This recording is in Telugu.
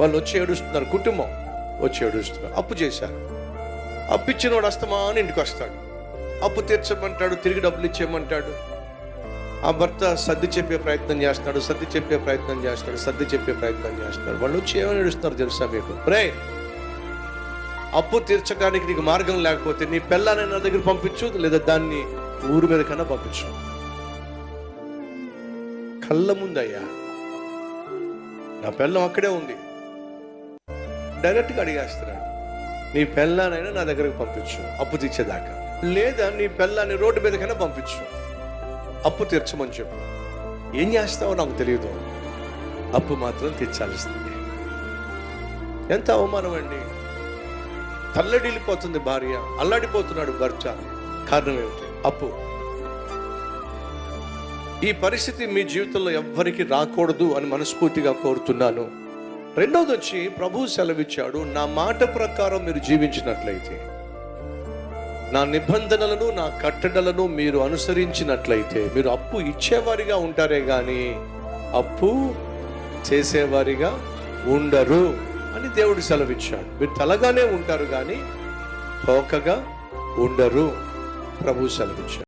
వాళ్ళు వచ్చి ఏడుస్తున్నారు కుటుంబం వచ్చి ఏడుస్తున్నారు. అప్పు చేశారు. అప్పు ఇచ్చిన వాడు అస్తమాని ఇంటికి వస్తాడు. అప్పు తీర్చమంటాడు తిరిగి డబ్బులు ఇచ్చేయమంటాడు. ఆ భర్త సర్ది చెప్పే ప్రయత్నం చేస్తాడు సర్ది చెప్పే ప్రయత్నం చేస్తాడు సర్ది చెప్పే ప్రయత్నం చేస్తాడు వాళ్ళు వచ్చి ఏమని ఏడుస్తున్నారు తెలుసా మీకు? రే అప్పు తీర్చడానికి నీకు మార్గం లేకపోతే నీ పిల్లని నా దగ్గర పంపించు లేదా దాన్ని ఊరు మీద కన్నా పంపించు. కళ్ళ ముందయ్యా నా పిల్లం అక్కడే ఉంది. డైరెక్ట్గా అడిగేస్తున్నాడు. నీ పెళ్ళానైనా నా దగ్గరకు పంపించు అప్పు తీర్చేదాకా. లేదా నీ పెళ్ళాన్ని రోడ్డు మీదకైనా పంపించు అప్పు తీర్చమని చెప్పు. ఏం చేస్తావో నాకు తెలియదు అప్పు మాత్రం తీర్చాల్సింది. ఎంత అవమానం అండి. తల్లడిల్లిపోతుంది భార్య అల్లాడిపోతున్నాడు భర్త. కారణం ఏమిటి? అప్పు. ఈ పరిస్థితి మీ జీవితంలో ఎవ్వరికి రాకూడదు అని మనస్ఫూర్తిగా కోరుతున్నాను. రెండోది వచ్చి ప్రభు సెలవిచ్చాడు నా మాట ప్రకారం మీరు జీవించినట్లయితే నా నిబంధనలను నా కట్టడలను మీరు అనుసరించినట్లయితే మీరు అప్పు ఇచ్చేవారిగా ఉంటారే కానీ అప్పు చేసేవారిగా ఉండరు అని దేవుడు సెలవిచ్చాడు. మీరు తలగానే ఉంటారు కానీ తోకగా ఉండరు. ప్రభు సెలవిచ్చాడు.